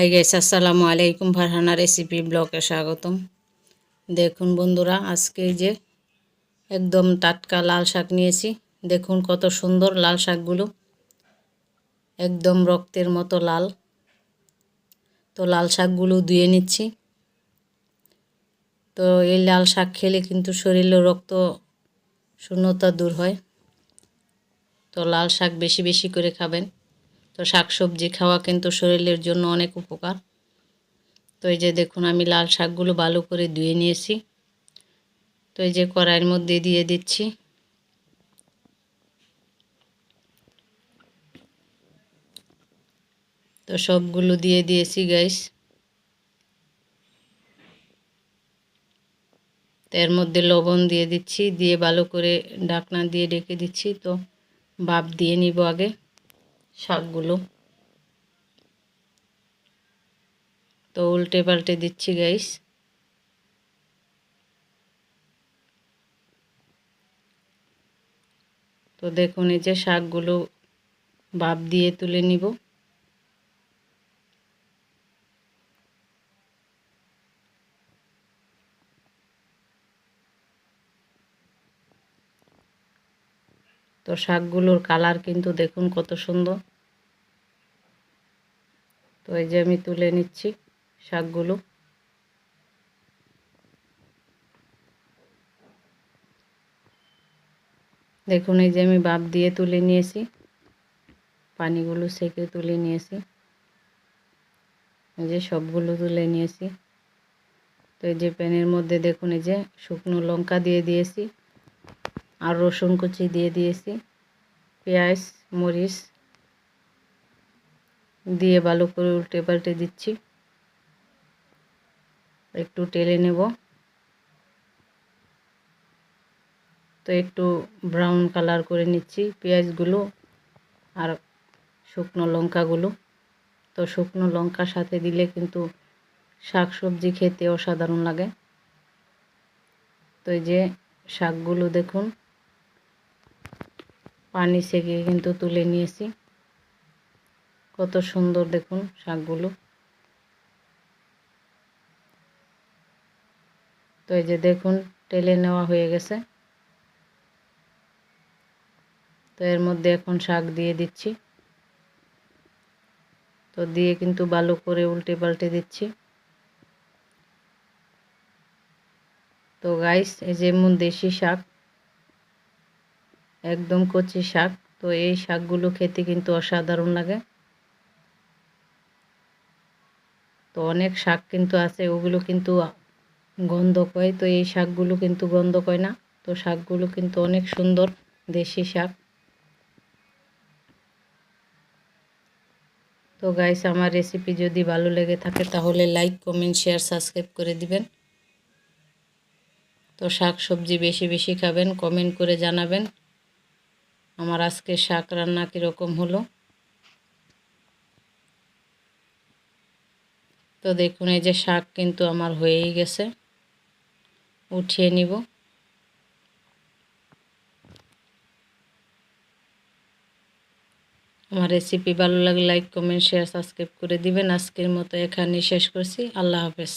Hi guys আসসালামু আলাইকুম Farhana recipe ব্লগে স্বাগতম। দেখুন বন্ধুরা, আজকে যে একদম টাটকা লাল শাক নিয়েছি। দেখুন কত সুন্দর লাল শাকগুলো। একদম রক্তের মতো লাল। তো লাল শাকগুলো ধুয়ে নিচ্ছি। তো এই লাল শাক খেলে কিন্তু শরীরে রক্ত শূন্যতা দূর হয়। তো লাল শাক বেশি বেশি করে খাবেন। তো শাক সবজি খাওয়া কিন্তু শরীরের জন্য অনেক উপকার। তো এই যে দেখুন, আমি লাল শাকগুলো ভালো করে ধুয়ে নিয়েছি। তো এই যে কড়াইয়ের মধ্যে দিয়ে দিচ্ছি। তো সবগুলো দিয়ে দিয়েছি গ্যাস এর মধ্যে লবণ দিয়ে দিচ্ছি, দিয়ে ভালো করে ঢাকনা দিয়ে ডেকে দিচ্ছি। তো ভাপ দিয়ে নিব আগে। শাকগুলো। তো উল্টে পাল্টে দিচ্ছি গাইস তো দেখুন, এই যে শাকগুলো ভাপ দিয়ে তুলে নিব। তো শাকগুলোর কালার কিন্তু দেখুন কত সুন্দর। তো এই যে আমি তুলে নিচ্ছি শাকগুলো। দেখুন, এই যে আমি বাপ দিয়ে তুলে নিয়েছি। পানিগুলো সেকে তুলে নিয়েছি। এই যে সবগুলো তুলে নিয়েছি। তো এই যে প্যানের মধ্যে দেখুন, এই যে শুকনো লঙ্কা দিয়ে দিয়েছি আর রসুন কুচি দিয়ে দিয়েছি। পেঁয়াজ, মরিচ দিয়ে ভালো করে উল্টে পাল্টে দিচ্ছি। একটু টেলে নেব। তো একটু ব্রাউন কালার করে নিচ্ছি পেঁয়াজগুলো আর শুকনো লঙ্কাগুলো। তো শুকনো লঙ্কার সাথে দিলে কিন্তু শাক সবজি খেতে অসাধারণ লাগে। তো এই যে শাকগুলো দেখুন, পানি সেকে কিন্তু তুলে নিয়েছি। কত সুন্দর দেখুন শাকগুলো। তো এই যে দেখুন, টেলে নেওয়া হয়ে গেছে। তো এর মধ্যে এখন শাক দিয়ে দিচ্ছি। তো দিয়ে কিন্তু ভালো করে উল্টে পাল্টে দিচ্ছি। তো গাইস এই যেমন দেশি শাক, একদম কচি শাক। তো এই শাকগুলো খেতে কিন্তু অসাধারণ লাগে। তো অনেক শাক কিন্তু আছে, ওগুলো কিন্তু গন্ধ কয় তো এই শাকগুলো কিন্তু গন্ধ কয় না। তো শাকগুলো কিন্তু অনেক সুন্দর দেশি শাক। তো গাইস আমার রেসিপি যদি ভালো লেগে থাকে তাহলে লাইক কমেন্ট শেয়ার সাবস্ক্রাইব করে দিবেন। তো শাক সবজি বেশি বেশি খাবেন কমেন্ট করে জানাবেন। আমার আজকে শাক রান্না কীরকম হলো? তো দেখুন, এই যে শাক কিন্তু আমার হয়েই গেছে। উঠিয়ে নিব। আমার রেসিপি ভালো লাগলে লাইক কমেন্ট শেয়ার সাবস্ক্রাইব করে দিবেন। আজকের মতো এখানে শেষ করছি। আল্লাহ হাফেজ।